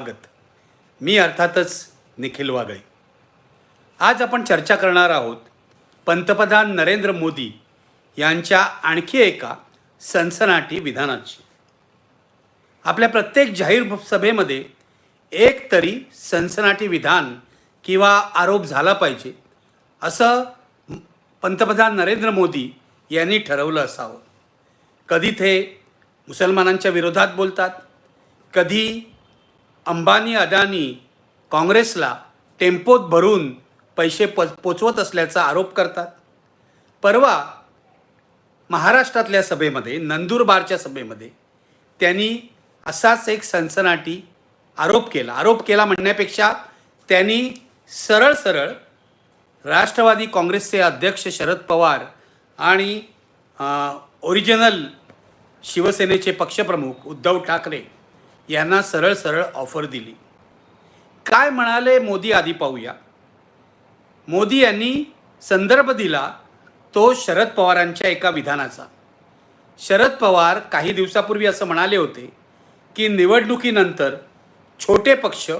स्वागत. मी अर्थातच निखिल वागळे. आज आपण चर्चा करणार आहोत पंतप्रधान नरेंद्र मोदी यांच्या आणखी एका सनसनाटी विधानाची आपल्या प्रत्येक जाहीर सभेमध्ये एक तरी सनसनाटी विधान किंवा आरोप झाला पाहिजे असं पंतप्रधान नरेंद्र मोदी यांनी ठरवलं असावं. कधी ते मुसलमानांच्या विरोधात बोलतात कधी अंबानी अदानी काँग्रेसला टेम्पोत भरून पैसे प पोचवत असल्याचा आरोप करतात. परवा महाराष्ट्रातल्या सभेमध्ये नंदुरबारच्या सभेमध्ये त्यांनी असाच एक सनसनाटी आरोप केला. आरोप केला म्हणण्यापेक्षा त्यांनी सरळ सरळ राष्ट्रवादी काँग्रेसचे अध्यक्ष शरद पवार आणि ओरिजिनल शिवसेनेचे पक्षप्रमुख उद्धव ठाकरे यांना सरळ सरळ ऑफर दिली. काय म्हणाले मोदी आधी पाहूया. मोदी यांनी संदर्भ दिला तो शरद पवारांच्या एका विधानाचा. शरद पवार काही दिवसापूर्वी असं म्हणाले होते की निवडणुकीनंतर छोटे पक्ष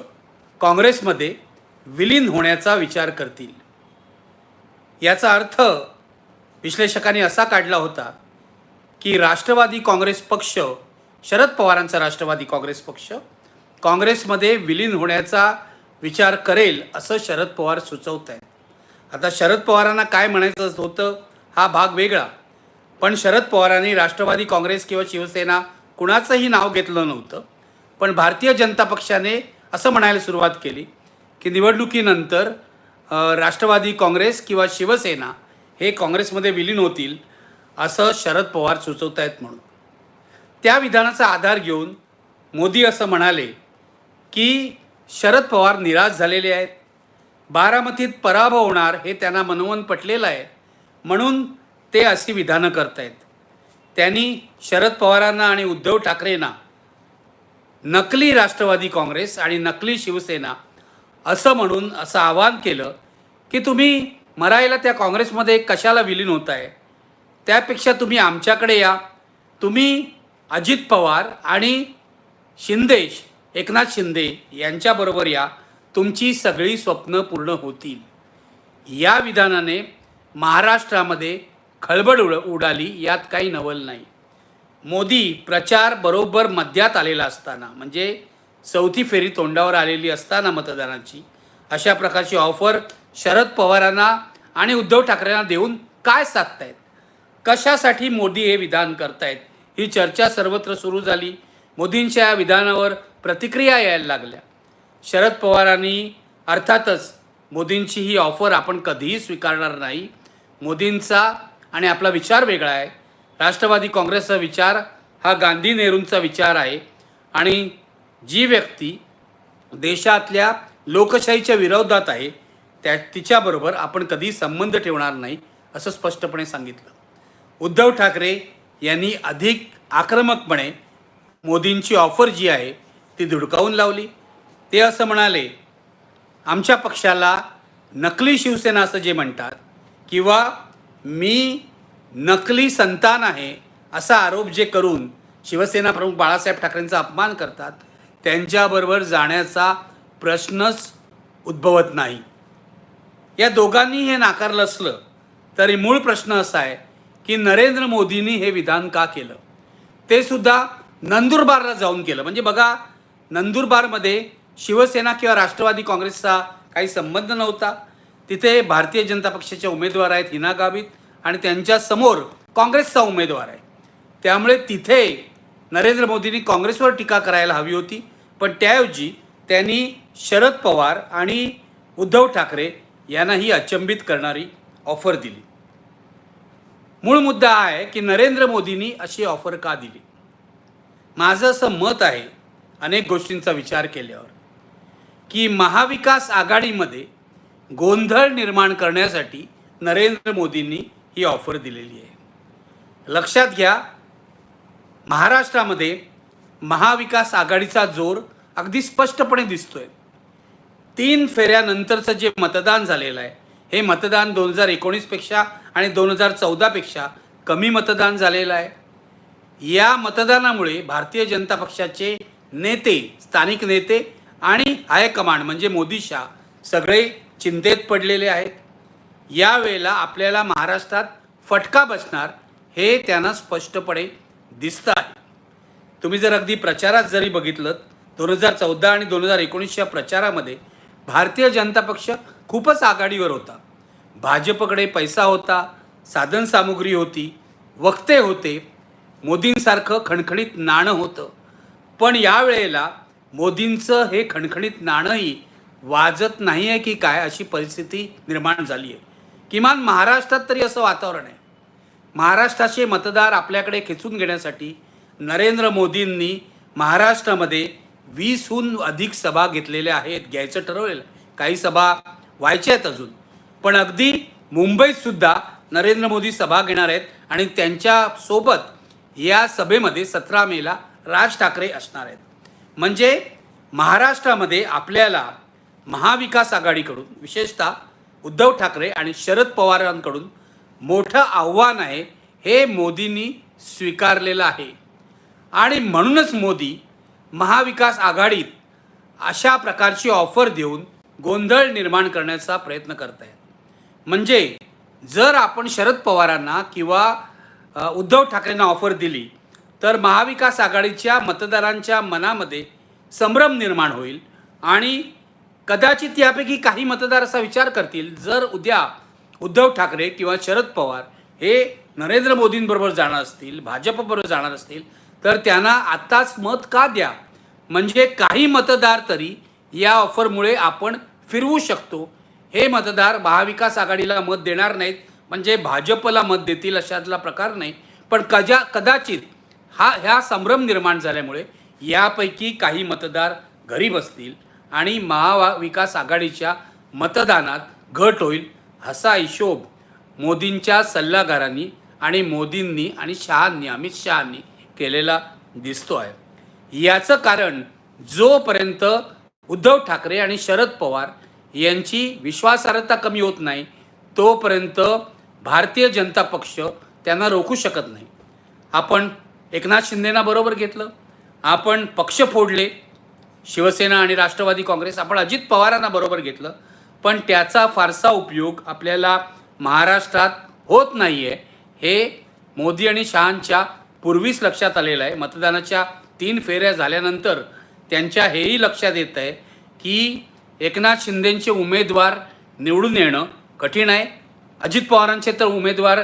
काँग्रेसमध्ये विलीन होण्याचा विचार करतील. याचा अर्थ विश्लेषकांनी असा काढला होता की राष्ट्रवादी काँग्रेस पक्ष शरद पवारांचा राष्ट्रवादी काँग्रेस पक्ष. काँग्रेसमध्ये विलीन होण्याचा विचार करेल असं शरद पवार सुचवत आहेत आता शरद पवारांना काय म्हणायचं होतं हा भाग वेगळा. पण शरद पवारांनी राष्ट्रवादी काँग्रेस किंवा शिवसेना कुणाचंही नाव घेतलं नव्हतं. पण भारतीय जनता पक्षाने असं म्हणायला सुरुवात केली की निवडणुकीनंतर राष्ट्रवादी काँग्रेस किंवा शिवसेना हे काँग्रेसमध्ये विलीन होतील असं शरद पवार सुचवत आहेत म्हणून. त्या विधानाचा आधार घेऊन मोदी असं म्हणाले की शरद पवार निराश झालेले आहेत. बारामतीत पराभव होणार हे त्यांना मनोमन पटलेलं आहे. म्हणून ते अशी विधानं करत आहेत त्यांनी शरद पवारांना आणि उद्धव ठाकरेंना नकली राष्ट्रवादी काँग्रेस आणि नकली शिवसेना असं म्हणून असं आवाहन केलं की तुम्ही मरायला त्या काँग्रेसमध्ये कशाला विलीन होत आहे त्यापेक्षा तुम्ही आमच्याकडे या. तुम्ही अजित पवार आणि शिंदेश एकनाथ शिंदे यांच्याबरोबर या तुमची सगळी स्वप्न पूर्ण होतील. या विधानाने महाराष्ट्रामध्ये खळबळ उड उडाली यात काही नवल नाही. मोदी प्रचार बरोबर मध्यात आलेला असताना म्हणजे चौथी फेरी तोंडावर आलेली असताना मतदानाची अशा प्रकारची ऑफर शरद पवारांना आणि उद्धव ठाकरेंना देऊन काय साधतायत? कशासाठी मोदी हे विधान करतायत? ही चर्चा सर्वत्र सुरू झाली. मोदींच्या या विधानावर प्रतिक्रिया यायला लागल्या. शरद पवारांनी अर्थातच मोदींची ही ऑफर आपण कधीही स्वीकारणार नाही. मोदींचा आणि आपला विचार वेगळा आहे. राष्ट्रवादी काँग्रेसचा विचार हा गांधी नेहरूंचा विचार आहे. आणि जी व्यक्ती देशातल्या लोकशाहीच्या विरोधात आहे त्या तिच्याबरोबर आपण कधी संबंध ठेवणार नाही असं स्पष्टपणे सांगितलं. उद्धव ठाकरे यांनी अधिक आक्रमकपणे मोदींची ऑफर जी आहे ती धुडकावून लावली. ते असं म्हणाले आमच्या पक्षाला नकली शिवसेना असं जे म्हणतात किंवा मी नकली संतान आहे असा आरोप जे करून शिवसेना प्रमुख बाळासाहेब ठाकरेंचा अपमान करतात त्यांच्याबरोबर जाण्याचा प्रश्नच उद्भवत नाही. या दोघांनी हे नाकारलं असलं तरी मूळ प्रश्न असा आहे की नरेंद्र मोदींनी हे विधान का केलं? ते सुद्धा नंदुरबारला जाऊन केलं. म्हणजे बघा नंदुरबारमध्ये शिवसेना किंवा राष्ट्रवादी काँग्रेसचा काही संबंध नव्हता. तिथे भारतीय जनता पक्षाचे उमेदवार आहेत हिना गावित आणि त्यांच्यासमोर काँग्रेसचा उमेदवार आहे. त्यामुळे तिथे नरेंद्र मोदींनी काँग्रेसवर टीका करायला हवी होती. पण त्याऐवजी त्यांनी शरद पवार आणि उद्धव ठाकरे यांनाही अचंबित करणारी ऑफर दिली. मूळ मुद्दा आहे की नरेंद्र मोदींनी अशी ऑफर का दिली? माझं असं मत आहे अनेक गोष्टींचा विचार केल्यावर की महाविकास आघाडीमध्ये गोंधळ निर्माण करण्यासाठी नरेंद्र मोदींनी ही ऑफर दिलेली आहे. लक्षात घ्या महाराष्ट्रामध्ये महाविकास आघाडीचा जोर अगदी स्पष्टपणे दिसतोय. तीन फेऱ्यानंतरचं जे मतदान झालेलं आहे हे मतदान दोन हजार एकोणीसपेक्षा आणि दोन हजार चौदापेक्षा कमी मतदान झालेलं आहे. या मतदानामुळे भारतीय जनता पक्षाचे नेते स्थानिक नेते आणि हायकमांड म्हणजे मोदी शाह सगळे चिंतेत पडलेले आहेत. यावेळेला आपल्याला महाराष्ट्रात फटका बसणार हे त्यांना स्पष्टपणे दिसतं आहे. तुम्ही जर अगदी प्रचारात जरी बघितलं दोन हजार चौदा आणि दोन हजार एकोणीसच्या प्रचारामध्ये भारतीय जनता पक्ष खूपच आघाडीवर होता. भाजपकडे पैसा होता साधनसामुग्री होती वक्ते होते मोदींसारखं खणखणीत नाणं होतं. पण यावेळेला मोदींचं हे खणखणीत नाणंही वाजत नाही आहे की काय अशी परिस्थिती निर्माण झाली आहे किमान महाराष्ट्रात तरी असं वातावरण आहे. महाराष्ट्राचे मतदार आपल्याकडे खेचून घेण्यासाठी नरेंद्र मोदींनी महाराष्ट्रामध्ये वीसहून अधिक सभा घेतलेल्या आहेत. घ्यायचं ठरवलेलं काही सभा व्हायचे आहेत अजून. पण अगदी मुंबईत सुद्धा नरेंद्र मोदी सभा घेणार आहेत आणि त्यांच्यासोबत या सभेमध्ये सतरा मेला राज ठाकरे असणार आहेत. म्हणजे महाराष्ट्रामध्ये आपल्याला महाविकास आघाडीकडून विशेषतः उद्धव ठाकरे आणि शरद पवारांकडून मोठं आव्हान आहे हे मोदींनी स्वीकारलेलं आहे. आणि म्हणूनच मोदी महाविकास आघाडीत अशा प्रकारची ऑफर देऊन गोंधळ निर्माण करण्याचा प्रयत्न करत आहेत म्हणजे जर आपण शरद पवारांना किंवा उद्धव ठाकरेंना ऑफर दिली तर महाविकास आघाडीच्या मतदारांच्या मनामध्ये संभ्रम निर्माण होईल आणि कदाचित यापैकी काही मतदार असा विचार करतील जर उद्या उद्धव ठाकरे किंवा शरद पवार हे नरेंद्र मोदींबरोबर जाणार असतील भाजपबरोबर जाणार असतील तर त्यांना आत्ताच मत का द्या? म्हणजे काही मतदार तरी या ऑफरमुळे आपण फिरवू शकतो. हे मतदार महाविकास आघाडीला मत देणार नाहीत. म्हणजे भाजपला मत देतील अशातला प्रकार नाही. पण कजा कदाचित हा ह्या संभ्रम निर्माण झाल्यामुळे यापैकी काही मतदार घरी बसतील आणि महाविकास आघाडीच्या मतदानात घट होईल असा हिशोब मोदींच्या सल्लागारांनी आणि मोदींनी आणि शहांनी अमित शहांनी केलेला दिसतो आहे याचं कारण जोपर्यंत उद्धव ठाकरे आणि शरद पवार यांची विश्वासार्हता कमी होत नाही तोपर्यंत भारतीय जनता पक्ष त्यांना रोखू शकत नाही. आपण एकनाथ शिंदेना बरोबर घेतलं. आपण पक्ष फोडले. शिवसेना आणि राष्ट्रवादी काँग्रेस आपण अजित पवारांना बरोबर घेतलं. पण त्याचा फारसा उपयोग आपल्याला महाराष्ट्रात होत नाही आहे हे मोदी आणि शहांच्या पूर्वीच लक्षात आलेलं आहे. मतदानाच्या तीन फेऱ्या झाल्यानंतर त्यांच्या हेही लक्षात येत आहे की एकनाथ शिंदेंचे उमेदवार निवडून येणं कठीण आहे. अजित पवारांचे तर उमेदवार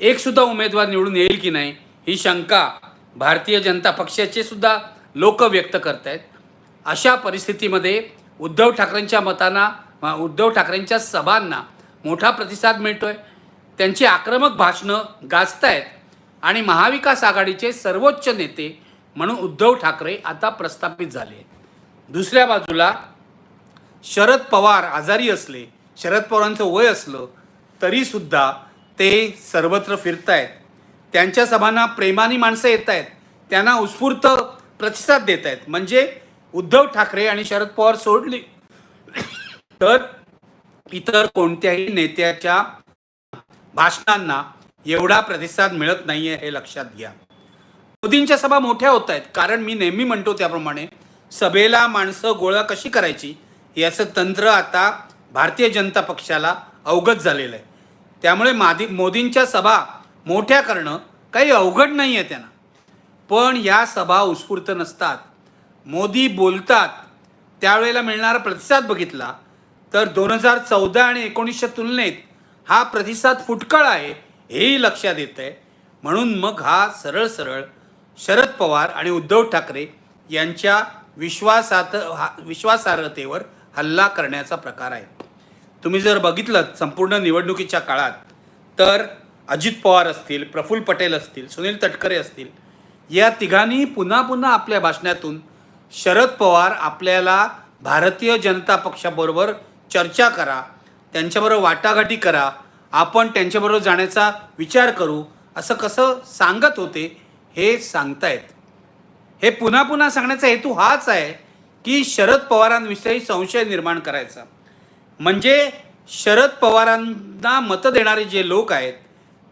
एकसुद्धा उमेदवार निवडून येईल की नाही ही शंका भारतीय जनता पक्षाचे सुद्धा लोक व्यक्त करत आहेत अशा परिस्थितीमध्ये उद्धव ठाकरेंच्या मतांना उद्धव ठाकरेंच्या सभांना मोठा प्रतिसाद मिळतो आहे त्यांची आक्रमक भाषणं गाजतायत आणि महाविकास आघाडीचे सर्वोच्च नेते म्हणून उद्धव ठाकरे आता प्रस्थापित झाले. दुसऱ्या बाजूला शरद पवार आजारी असले शरद पवारांचं वय असलं तरीसुद्धा ते सर्वत्र फिरतायत. त्यांच्या सभांना प्रेमानी माणसं येत आहेत त्यांना उत्स्फूर्त प्रतिसाद देत आहेत म्हणजे उद्धव ठाकरे आणि शरद पवार सोडले. तर इतर कोणत्याही नेत्याच्या भाषणांना एवढा प्रतिसाद मिळत नाहीये हे लक्षात घ्या. मोदींच्या सभा मोठ्या होत आहेत. कारण मी नेहमी म्हणतो त्याप्रमाणे सभेला माणसं गोळा कशी करायची याचं तंत्र आता भारतीय जनता पक्षाला अवगत झालेलं आहे. त्यामुळे मादी मोदींच्या सभा मोठ्या करणं काही अवघड नाही आहे त्यांना. पण या सभा उत्स्फूर्त नसतात. मोदी बोलतात त्यावेळेला मिळणारा प्रतिसाद बघितला तर दोन हजार चौदा आणि एकोणीसच्या तुलनेत हा प्रतिसाद फुटकळ आहे हेही लक्षात येतं आहे म्हणून मग हा सरळ सरळ शरद पवार आणि उद्धव ठाकरे यांच्या विश्वासात हा विश्वासार्हतेवर हल्ला करण्याचा प्रकार आहे. तुम्ही जर बघितलं संपूर्ण निवडणुकीच्या काळात तर अजित पवार असतील प्रफुल्ल पटेल असतील सुनील तटकरे असतील या तिघांनी पुन्हा पुन्हा आपल्या भाषणातून शरद पवार आपल्याला भारतीय जनता पक्षाबरोबर चर्चा करा त्यांच्याबरोबर वाटाघाटी करा आपण त्यांच्याबरोबर जाण्याचा विचार करू असं कसं सांगत होते हे सांगतायत. हे पुन्हा पुन्हा सांगण्याचा हेतू हाच आहे की शरद पवारांविषयी संशय निर्माण करायचा. म्हणजे शरद पवारांना मतं देणारे जे लोक आहेत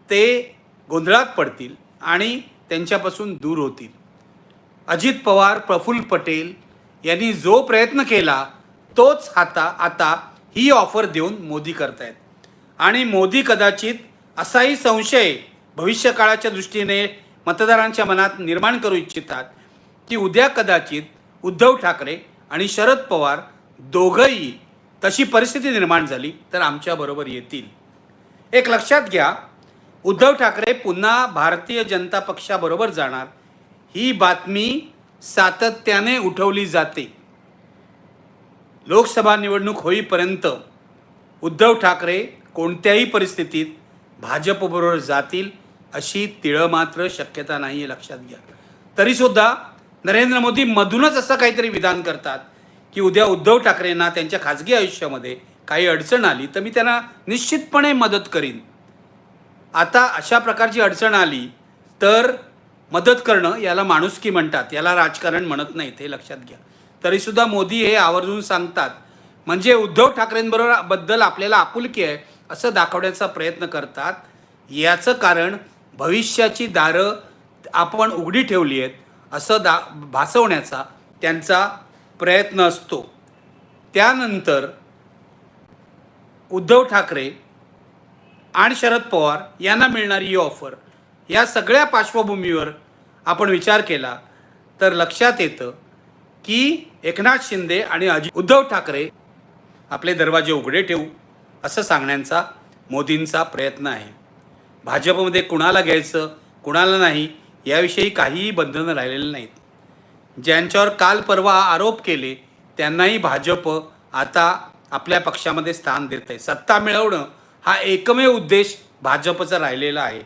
ते गोंधळात पडतील आणि त्यांच्यापासून दूर होतील. अजित पवार प्रफुल्ल पटेल यांनी जो प्रयत्न केला तोच आता आता ही ऑफर देऊन मोदी करतायत. आणि मोदी कदाचित असाही संशय भविष्यकाळाच्या दृष्टीने मतदारांच्या मनात निर्माण करू इच्छितात की उद्या कदाचित उद्धव ठाकरे आणि शरद पवार दोघंही तशी परिस्थिती निर्माण झाली तर आमच्याबरोबर येतील. एक लक्षात घ्या उद्धव ठाकरे पुन्हा भारतीय जनता पक्षाबरोबर जाणार. ही बातमी सातत्याने उठवली जाते. लोकसभा निवडणूक होईपर्यंत उद्धव ठाकरे कोणत्याही परिस्थितीत भाजपबरोबर जातील अशी तिळं मात्र शक्यता नाही आहे लक्षात घ्या. तरीसुद्धा नरेंद्र मोदी मधूनच असं काहीतरी विधान करतात की उद्या उद्धव ठाकरेंना त्यांच्या खाजगी आयुष्यामध्ये काही अडचण आली तर मी त्यांना निश्चितपणे मदत करीन. आता अशा प्रकारची अडचण आली तर मदत करणं याला माणुसकी म्हणतात याला राजकारण म्हणत नाहीत हे लक्षात घ्या. तरीसुद्धा मोदी हे आवर्जून सांगतात म्हणजे उद्धव ठाकरेंबरोबरबद्दल आपल्याला आपुलकी आहे असं दाखवण्याचा प्रयत्न करतात. याचं कारण भविष्याची दारं आपण उघडी ठेवली आहेत असं दा भासवण्याचा त्यांचा प्रयत्न असतो. त्यानंतर उद्धव ठाकरे आणि शरद पवार यांना मिळणारी ही ऑफर या सगळ्या पार्श्वभूमीवर आपण विचार केला तर लक्षात येतं की एकनाथ शिंदे आणि अजित उद्धव ठाकरे आपले दरवाजे उघडे ठेवू असं सांगण्याचा मोदींचा प्रयत्न आहे. भाजपमध्ये कुणाला घ्यायचं कुणाला नाही याविषयी काहीही बंधनं राहिलेली नाहीत. ज्यांच्यावर काल परवा आरोप केले त्यांनाही भाजप आता आपल्या पक्षामध्ये स्थान देत आहे. सत्ता मिळवणं हा एकमेव उद्देश भाजपचा राहिलेला आहे.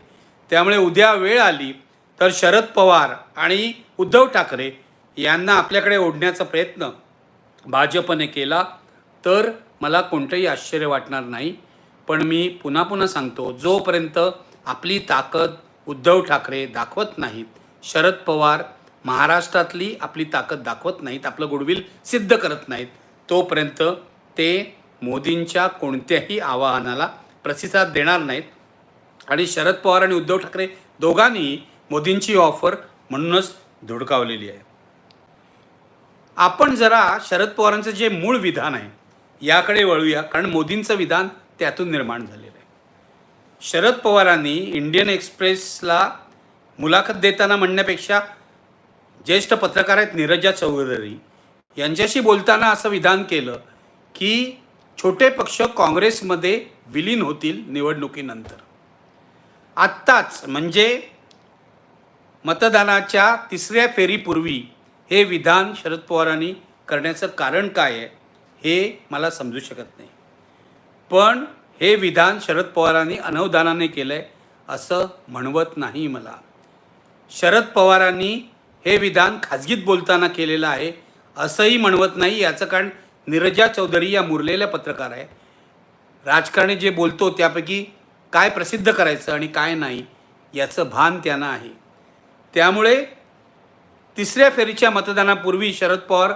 त्यामुळे उद्या वेळ आली तर शरद पवार आणि उद्धव ठाकरे यांना आपल्याकडे ओढण्याचा प्रयत्न भाजपने केला तर मला कोणतंही आश्चर्य वाटणार नाही. पण मी पुन्हा पुन्हा सांगतो जोपर्यंत आपली ताकद उद्धव ठाकरे दाखवत नाहीत शरद पवार महाराष्ट्रातली आपली ताकद दाखवत नाहीत आपलं गुडविल सिद्ध करत नाहीत तोपर्यंत ते मोदींच्या कोणत्याही आवाहनाला प्रतिसाद देणार नाहीत. आणि शरद पवार आणि उद्धव ठाकरे दोघांनी मोदींची ऑफर म्हणूनच धुडकावलेली आहे. आपण जरा शरद पवारांचं जे मूळ विधान आहे याकडे वळूया कारण मोदींचं विधान त्यातून निर्माण झालेलं आहे. शरद पवारांनी इंडियन एक्सप्रेसला मुलाखत देताना म्हणण्यापेक्षा ज्येष्ठ पत्रकार आहेत नीरजा चौधरी यांच्याशी बोलताना असं विधान केलं की छोटे पक्ष काँग्रेसमध्ये विलीन होतील निवडणुकीनंतर. आत्ताच म्हणजे मतदानाच्या तिसऱ्या फेरीपूर्वी हे विधान शरद पवारांनी करण्याचं कारण काय आहे हे मला समजू शकत नाही. पण हे विधान शरद पवारांनी अनवधानाने केलं आहे असं म्हणवत नाही मला. शरद पवारांनी हे विधान खाजगीत बोलताना केलेलं आहे असंही म्हणवत नाही याचं कारण नीरजा चौधरी या मुरलेल्या पत्रकार आहे. राजकारणी जे बोलतो त्यापैकी काय प्रसिद्ध करायचं आणि काय नाही याचं भान त्यांना आहे. त्यामुळे तिसऱ्या फेरीच्या मतदानापूर्वी शरद पवार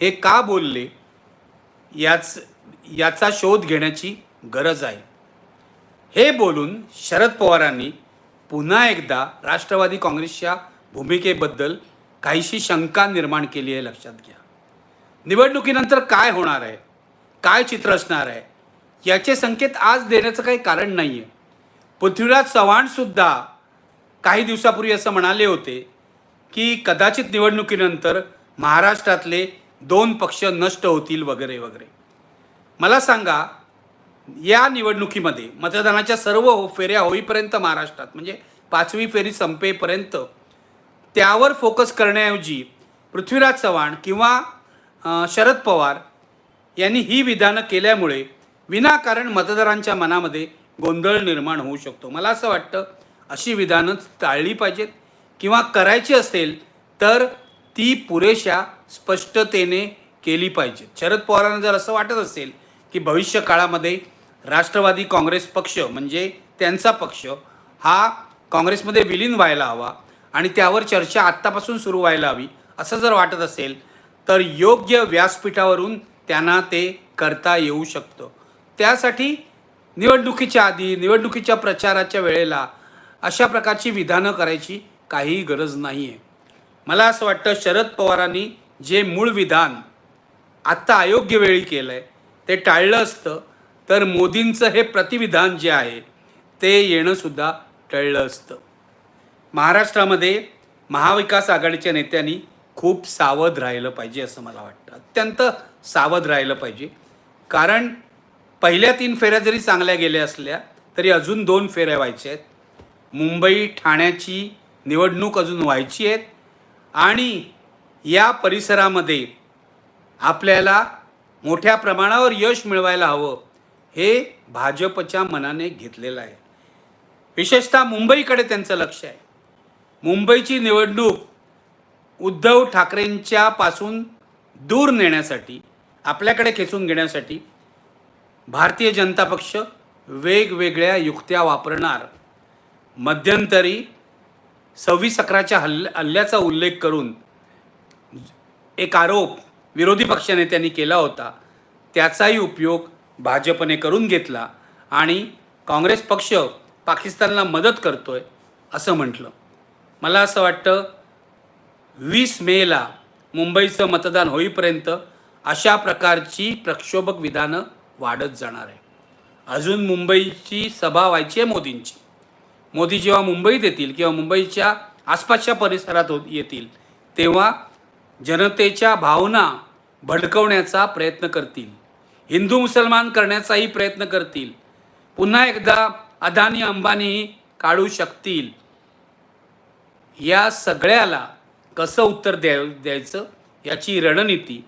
हे का बोलले? याच याचा शोध घेण्याची गरज आहे. हे बोलून शरद पवारांनी पुन्हा एकदा राष्ट्रवादी काँग्रेसच्या भूमिकेबद्दल काहीशी शंका निर्माण केली आहे लक्षात घ्या. निवडणुकीनंतर काय होणार आहे? काय चित्र असणार आहे? याचे संकेत आज देण्याचं काही कारण नाही आहे पृथ्वीराज चव्हाणसुद्धा काही दिवसापूर्वी असं म्हणाले होते की कदाचित निवडणुकीनंतर महाराष्ट्रातले दोन पक्ष नष्ट होतील वगैरे वगैरे. मला सांगा या निवडणुकीमध्ये मतदानाच्या सर्व हो- फेऱ्या होईपर्यंत महाराष्ट्रात म्हणजे पाचवी फेरी संपेपर्यंत त्यावर फोकस करण्याऐवजी पृथ्वीराज चव्हाण किंवा शरद पवार यांनी ही विधानं केल्यामुळे विनाकारण मतदारांच्या मनामध्ये गोंधळ निर्माण होऊ शकतो. मला असं वाटतं अशी विधानं टाळली पाहिजेत. किंवा करायची असेल तर ती पुरेशा स्पष्टतेने केली पाहिजेत. शरद पवारांना जर असं वाटत असेल की भविष्य काळामध्ये राष्ट्रवादी काँग्रेस पक्ष म्हणजे त्यांचा पक्ष हा काँग्रेसमध्ये विलीन व्हायला हवा आणि त्यावर चर्चा आत्तापासून सुरू व्हायला हवी असं जर वाटत असेल तर योग्य व्यासपीठावरून त्यांना ते करता येऊ शकतं. त्यासाठी निवडणुकीच्या आधी निवडणुकीच्या प्रचाराच्या वेळेला अशा प्रकारची विधानं करायची काहीही गरज नाही आहे मला असं वाटतं शरद पवारांनी जे मूळ विधान आत्ता अयोग्य वेळी केलं आहे ते टाळलं असतं तर मोदींचं हे प्रतिविधान जे आहे ते येणंसुद्धा टळलं असतं. महाराष्ट्रामध्ये महाविकास आघाडीच्या नेत्यांनी खूप सावध राहिलं पाहिजे असं मला वाटतं. अत्यंत सावध राहिलं पाहिजे. कारण पहिल्या तीन फेऱ्या जरी चांगल्या गेल्या असल्या तरी अजून दोन फेऱ्या व्हायच्या आहेत. मुंबई ठाण्याची निवडणूक अजून व्हायची आहेत. आणि या परिसरामध्ये आपल्याला मोठ्या प्रमाणावर यश मिळवायला हवं हे भाजपच्या मनाने घेतलेलं आहे. विशेषतः मुंबईकडे त्यांचं लक्ष आहे. मुंबईची निवडणूक उद्धव ठाकरेंच्या पासून दूर नेण्यासाठी आपल्याकडे खेचून घेण्यासाठी भारतीय जनता पक्ष वेगवेगळ्या युक्त्या वापरणार. मध्यंतरी सव्वीस अकराच्या हल्ल्या हल्ल्याचा उल्लेख करून एक आरोप विरोधी पक्षनेत्यांनी केला होता. त्याचाही उपयोग भाजपने करून घेतला आणि काँग्रेस पक्ष पाकिस्तानला मदत करतोय असं म्हटलं. मला असं वाटतं वीस मेला मुंबईचं मतदान होईपर्यंत अशा प्रकारची प्रक्षोभक विधानं वाढत जाणार आहे अजून मुंबईची सभा व्हायची आहे मोदींची. मोदी जेव्हा मुंबईत येतील किंवा मुंबईच्या आसपासच्या परिसरात हो येतील तेव्हा जनतेच्या भावना भडकवण्याचा प्रयत्न करतील. हिंदू मुसलमान करण्याचाही प्रयत्न करतील. पुन्हा एकदा अदानी अंबानीही काढू शकतील. या सगळ्याला कसं उत्तर द्या द्यायचं? याची रणनीती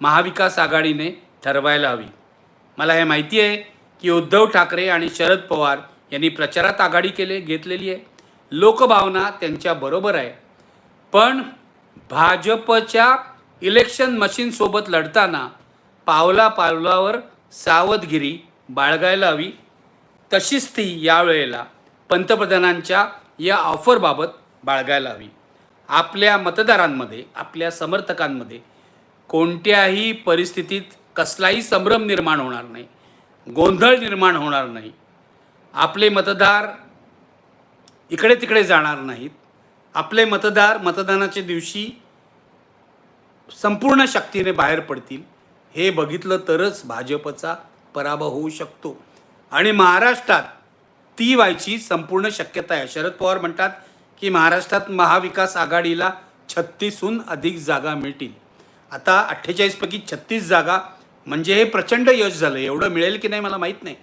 महाविकास आघाडीने ठरवायला हवी. मला हे माहिती आहे की उद्धव ठाकरे आणि शरद पवार यांनी प्रचारात आघाडी केले घेतलेली आहे. लोकभावना त्यांच्या बरोबर आहे. पण भाजपच्या इलेक्शन मशीनसोबत लढताना पावला पावलावर सावधगिरी बाळगायला हवी. तशीच ती यावेळेला पंतप्रधानांच्या या ऑफरबाबत बाळगायला हवी. आपल्या मतदारांमध्ये आपल्या समर्थकांमध्ये कोणत्याही परिस्थितीत कसलाही संभ्रम निर्माण होणार नाही. गोंधळ निर्माण होणार नाही. आपले मतदार इकडे तिकडे जाणार नाहीत. आपले मतदार मतदानाच्या दिवशी संपूर्ण शक्तीने बाहेर पडतील. हे बघितलं तरच भाजपचा पराभव होऊ शकतो. आणि महाराष्ट्रात ती व्हायची संपूर्ण शक्यता आहे. शरद पवार म्हणतात की महाराष्ट्रात महाविकास आघाडीला छत्तीसहून अधिक जागा मिळतील. आता अठ्ठेचाळीसपैकी छत्तीस जागा म्हणजे हे प्रचंड यश झालं. एवढं मिळेल की नाही मला माहीत नाही.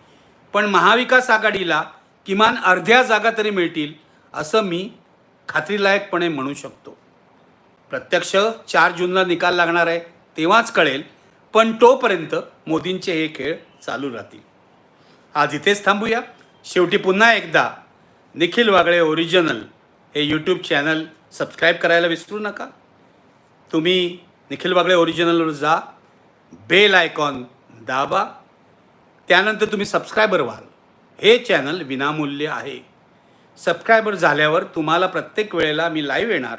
पण महाविकास आघाडीला किमान अर्ध्या जागा तरी मिळतील असं मी खात्रीलायकपणे म्हणू शकतो. प्रत्यक्ष चार जूनला निकाल लागणार आहे तेव्हाच कळेल. पण तोपर्यंत मोदींचे हे खेळ चालू राहतील. आज इथेच थांबूया. शेवटी पुन्हा एकदा निखिल वागळे ओरिजिनल हे यूट्यूब चॅनल सबस्क्राईब करायला विसरू नका. तुम्ही निखिल वागळे ओरिजिनलवर जा बेल आयकॉन दाबा. त्यानंतर तुम्ही सबस्क्रायबर व्हाल. हे चॅनल विनामूल्य आहे. सबस्क्रायबर झाल्यावर तुम्हाला प्रत्येक वेळेला मी लाईव्ह येणार.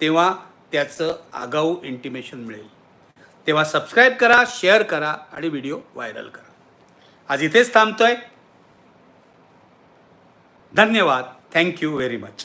तेव्हा त्याचं आगाऊ इंटिमेशन मिळेल. तेव्हा सबस्क्राईब करा शेअर करा आणि व्हिडिओ व्हायरल करा. आज इथेच थांबतोय. धन्यवाद. Thank you very much